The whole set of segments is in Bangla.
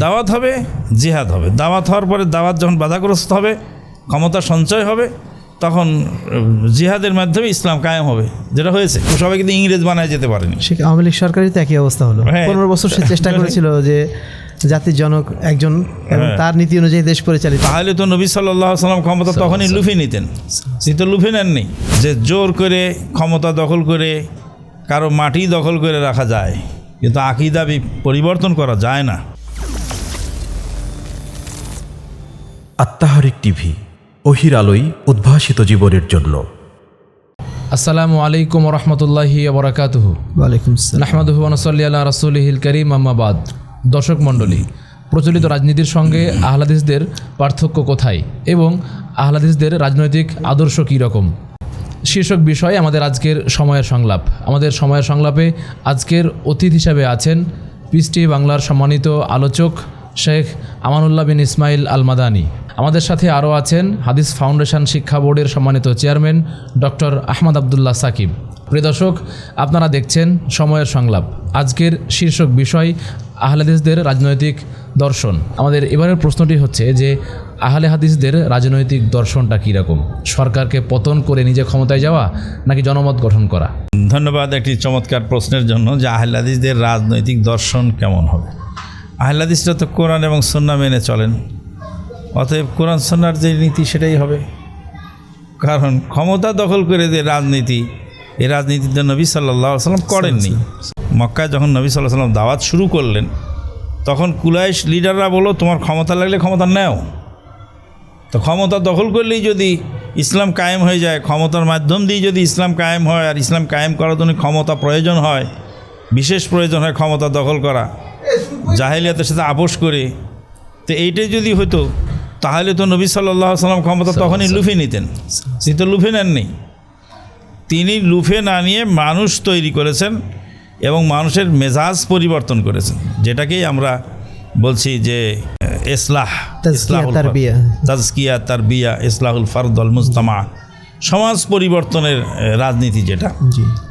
দাওয়াত হবে জিহাদ হবে। দাওয়াত হওয়ার পরে দাওয়াত যখন বাধাগ্রস্ত হবে ক্ষমতা সঞ্চয় হবে তখন জিহাদের মাধ্যমে ইসলাম কায়েম হবে যেটা হয়েছে। সবাই কিন্তু ইংরেজ বানায় যেতে পারেনি। সে আওয়ামী লীগ সরকারই তো একই অবস্থা হলো। হ্যাঁ। পনেরো বছর সে চেষ্টা করেছিল যে জাতির জনক একজন হ্যাঁ। তার নীতি অনুযায়ী দেশ পরিচালিত। তাহলে তো নবী সাল্লাহ সাল্লাম ক্ষমতা তখনই লুফে নিতেন। তিনি তো লুফে নেননি। যে জোর করে ক্ষমতা দখল করে কারও মাটি দখল করে রাখা যায় কিন্তু আকিদা বি- পরিবর্তন করা যায় না। আত্মাহারিক টিভি অহির আলোই উদ্ভাসিত জীবনের জন্য। আসসালামু আলাইকুম রহমতুল্লাহি বরাকাতুহ। ওয়ালাইকুম আসসালাম। নাহমাদুহু আনসল্লি আল্লাহ রসুলহিল করিম আম্মাবাদ দর্শক মণ্ডলী প্রচলিত রাজনীতির সঙ্গে আহলাদিসদের পার্থক্য কোথায় এবং আহলাদিসদের রাজনৈতিক আদর্শ কী রকম? শীর্ষক বিষয় আমাদের আজকের সময়ের সংলাপ। আমাদের সময়ের সংলাপে আজকের অতিথি হিসাবে আছেন পিসটি বাংলার সম্মানিত আলোচক শেখ আমানুল্লাহ বিন ইসমাইল আল মাদানি আমাদের সাথে আরও আছেন হাদিস ফাউন্ডেশন শিক্ষা বোর্ডের সম্মানিত চেয়ারম্যান ডক্টর আহমদ আবদুল্লাহ সাকিব। প্রিয় দর্শক, আপনারা দেখছেন সময়ের সংলাপ। আজকের শীর্ষক বিষয় আহলাদিসদের রাজনৈতিক দর্শন। আমাদের এবারের প্রশ্নটি হচ্ছে যে আহলে হাদিসদের রাজনৈতিক দর্শনটা কীরকম? সরকারকে পতন করে নিজে ক্ষমতায় যাওয়া নাকি জনমত গঠন করা? ধন্যবাদ একটি চমৎকার প্রশ্নের জন্য যে আহ্লাদিসদের রাজনৈতিক দর্শন কেমন হবে? আহ্লাদিসরা তো কোরআন এবং সন্না মেনে চলেন। অতএব কোরআন সন্ন্যার যে নীতি সেটাই হবে। কারণ ক্ষমতা দখল করে যে রাজনীতি এই রাজনীতিতে নবী সাল্লাহ সাল্লাম করেননি। মক্কায় যখন নবী সাল্লাহ সাল্লাম দাওয়াত শুরু করলেন তখন কুলাইশ লিডাররা বলো তোমার ক্ষমতা লাগলে ক্ষমতা নেও। তো ক্ষমতা দখল করলেই যদি ইসলাম কায়েম হয়ে যায় ক্ষমতার মাধ্যম দিয়ে যদি ইসলাম কায়েম হয় আর ইসলাম কায়েম করার জন্য ক্ষমতা প্রয়োজন হয় বিশেষ প্রয়োজন হয় ক্ষমতা দখল করা জাহেলিয়াতের সাথে আপোষ করে তো এইটাই যদি হতো তাহলে তো নবী সাল্লাহ সাল্লাম ক্ষমতা তখনই লুফে নিতেন। তিনি তো লুফে নেননি। তিনি লুফে না নিয়ে মানুষ তৈরি করেছেন এবং মানুষের মেজাজ পরিবর্তন করেছেন যেটাকেই আমরা বলছি যে ইসলাহ। তাজকিয়া তার বিয়া ইসলাহুল ফারদল মুস্তামা সমাজ পরিবর্তনের রাজনীতি যেটা।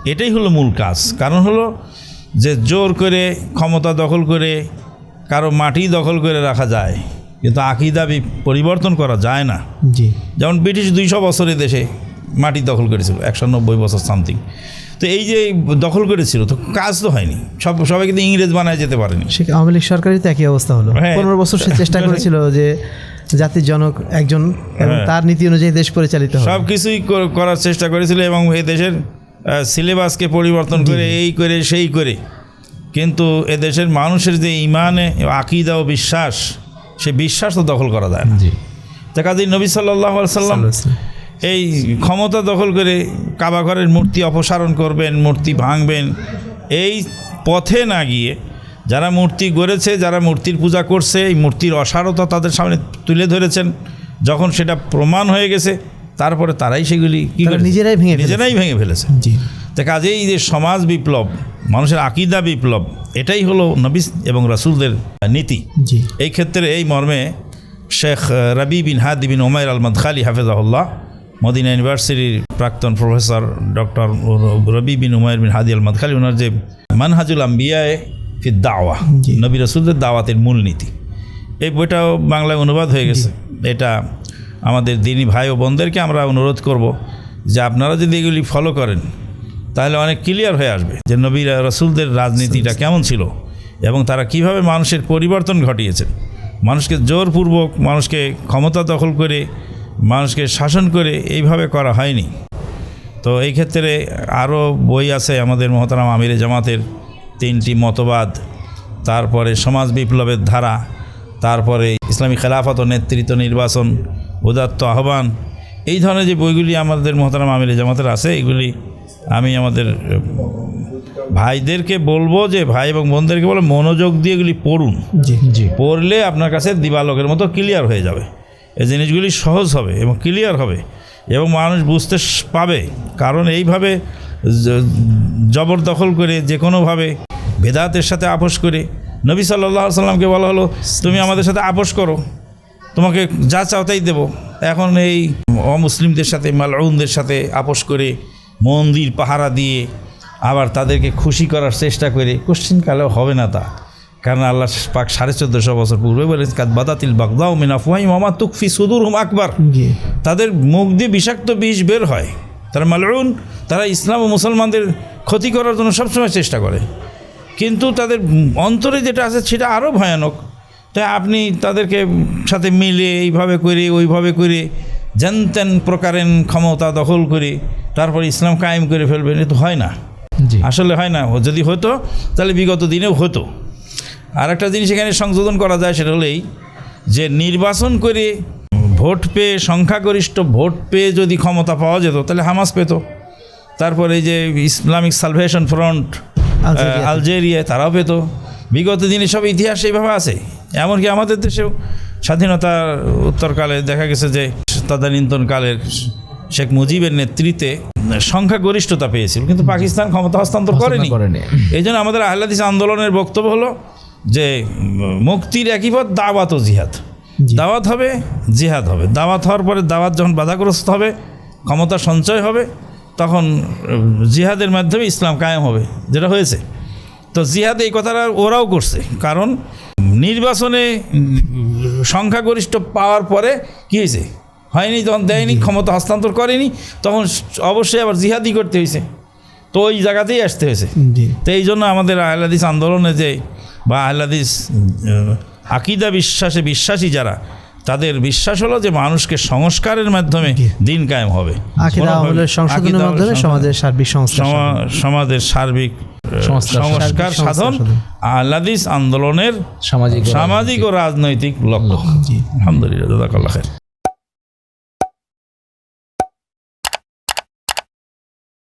এটাই হলো মূল কাজ। কারণ হলো যে জোর করে ক্ষমতা দখল করে কারও মাটি দখল করে রাখা যায় কিন্তু আকিদা বি- পরিবর্তন করা যায় না। জি। যেমন ব্রিটিশ দুইশো বছরের দেশে মাটি দখল করেছিল একশো নব্বই বছর সামথিং। তো এই যে দখল করেছিল তো কাজ তো হয়নি। সব সবাই কিন্তু ইংরেজ বানায় যেতে পারেনি। সে আওয়ামী লীগ সরকারই তো একই অবস্থা হলো। হ্যাঁ। পনেরো বছর সে চেষ্টা করেছিল যে জাতির জনক একজন এবং হ্যাঁ। তার নীতি অনুযায়ী দেশ পরিচালিত সব কিছুই করার চেষ্টা করেছিল এবং এই দেশের সিলেবাসকে পরিবর্তন করে এই করে সেই করে। কিন্তু এ দেশের মানুষের যে ইমানে আকিদা ও বিশ্বাস সে বিশ্বাস তো দখল করা যায় না। জি। তা কাজী নবী সাল্লাহ সাল্লাম এই ক্ষমতা দখল করে কাবাঘরের মূর্তি অপসারণ করবেন মূর্তি ভাঙবেন এই পথে না গিয়ে যারা মূর্তি গড়েছে যারা মূর্তির পূজা করছে এই মূর্তির অসারতা তাদের সামনে তুলে ধরেছেন যখন সেটা প্রমাণ হয়ে গেছে তারপরে তারাই সেগুলি কি নিজেরাই ভেঙে নিজেরাই ভেঙে ফেলেছে। জি। তা কাজেই এই যে সমাজ বিপ্লব মানুষের আকিদা বিপ্লব এটাই হলো নবী এবং রাসূলদের নীতি। এই ক্ষেত্রে এই মর্মে শেখ রবি বিন হাদি বিন ওমাইর আলমদ খালি হাফেজাহুল্লাহ মদিনা ইউনিভার্সিটির প্রাক্তন professor doctor Rabi bin Umair bin Hadi আলমদ খালি ওনার যে মানহাজুল আম্বিয়ায় ফি দাওয়া জি। নবী রসুলদের দাওয়াতের মূলনীতি এই বইটাও বাংলায় অনুবাদ হয়ে গেছে। এটা আমাদের দিনী ভাই ও বোনদেরকে আমরা অনুরোধ করব যে আপনারা যদি এগুলি ফলো করেন তাহলে অনেক ক্লিয়ার হয়ে আসবে যে নবী রসুলদের রাজনীতিটা কেমন ছিল এবং তারা কীভাবে মানুষের পরিবর্তন ঘটিয়েছেন মানুষকে জোরপূর্বক মানুষকে ক্ষমতা দখল করে মানুষকে শাসন করে এইভাবে করা হয়নি। তো এই ক্ষেত্রে আরও বই আছে আমাদের মহতারাম আমিরে জামাতের তিনটি মতবাদ তারপরে সমাজ বিপ্লবের ধারা তারপরে ইসলামী খেলাফত ও নেতৃত্ব নির্বাচন উদাত্ত আহ্বান। এই ধরনের যে বইগুলি আমাদের মহতারাম আমিরে জামাতের আছে এগুলি আমি আমাদের ভাইদেরকে বলব যে ভাই এবং বোনদেরকে বলে মনোযোগ দিয়ে এগুলি পড়ুন। জি পড়লে আপনার কাছে দিবালোকের মতো ক্লিয়ার হয়ে যাবে। এই জিনিসগুলি সহজ হবে এবং ক্লিয়ার হবে এবং মানুষ বুঝতে পাবে। কারণ এইভাবে জবরদখল করে যে কোনোভাবে ভেদাতের সাথে আপোষ করে নবী সাল্লাহ সাল্লামকে বলা হলো তুমি আমাদের সাথে আপোষ করো। তোমাকে যা চাও তাই দেবো। এখন এই অমুসলিমদের সাথে মালউনদের সাথে আপোষ করে মন্দির পাহারা দিয়ে আবার তাদেরকে খুশি করার চেষ্টা করে কোশ্চিনকালেও হবে না তা। কারণ আল্লাহ পাক সাড়ে চোদ্দোশো বছর পূর্বে বলেন কাদ বাদাতিল বাগদাও মিনা ফুয়াই মামা তুকফি সুদুর হুম আকবর। তাদের মুখ দিয়ে বিষাক্ত বিষ বের হয়। তারা মালউন তারা ইসলাম ও মুসলমানদের ক্ষতি করার জন্য সবসময় চেষ্টা করে। কিন্তু তাদের অন্তরে যেটা আছে সেটা আরও ভয়ানক। তাই আপনি তাদেরকে সাথে মিলে এইভাবে করে ওইভাবে করে যেন তেন প্রকারের ক্ষমতা দখল করে তারপর ইসলাম কায়েম করে ফেলবেন এটা তো হয় না। জি। আসলে হয় না যদি হতো তাহলে বিগত দিনেও হতো। আর একটা জিনিস এখানে সংশোধন করা যায় সেটা হলেই যে নির্বাচন করে ভোট পেয়ে সংখ্যাগরিষ্ঠ ভোট পেয়ে যদি ক্ষমতা পাওয়া যেত তাহলে হামাস পেত। তারপরে এই যে ইসলামিক সালভেশন ফ্রন্ট। আলজেরিয়া। তারাও পেত। বিগত দিনে সব ইতিহাস এইভাবে আছে এমনকি আমাদের দেশেও স্বাধীনতার উত্তরকালে দেখা গেছে যে তদানীন্তন কালের শেখ মুজিবের নেতৃত্বে সংখ্যাগরিষ্ঠতা পেয়েছিল কিন্তু পাকিস্তান ক্ষমতা হস্তান্তর করেনি। করেনি। এই জন্য আমাদের আহলাদিস আন্দোলনের বক্তব্য হলো যে মুক্তির একই পথ দাওয়াত ও জিহাদ। দাওয়াত হবে জিহাদ হবে। দাওয়াত হওয়ার পরে দাওয়াত যখন বাধাগ্রস্ত হবে ক্ষমতা সঞ্চয় হবে তখন জিহাদের মাধ্যমে ইসলাম কায়েম হবে যেটা হয়েছে। তো জিহাদ এই কথাটা ওরাও করছে কারণ নির্বাচনে সংখ্যাগরিষ্ঠ পাওয়ার পরে কী হয়েছে? হয়নি তখন দেয়নি ক্ষমতা হস্তান্তর করেনি তখন অবশ্যই আবার জিহাদি করতে হয়েছে। তো ওই জায়গাতেই আসতে হয়েছে। তো এই জন্য আমাদের আহলাদিস আন্দোলনে যে বা আহলাদিস আহ, আকিদা বিশ্বাসে বিশ্বাসী যারা তাদের বিশ্বাস হলো যে মানুষকে সংস্কারের মাধ্যমে দিন কায়েম হবে। সমাজের সার্বিক সমাজের সার্বিক সংস্কার- সাধন। আহলাদিস আন্দোলনের সামাজিক ও সামাজিক ও রাজনৈতিক। লক্ষ্য। আলহামদুলিল্লাহ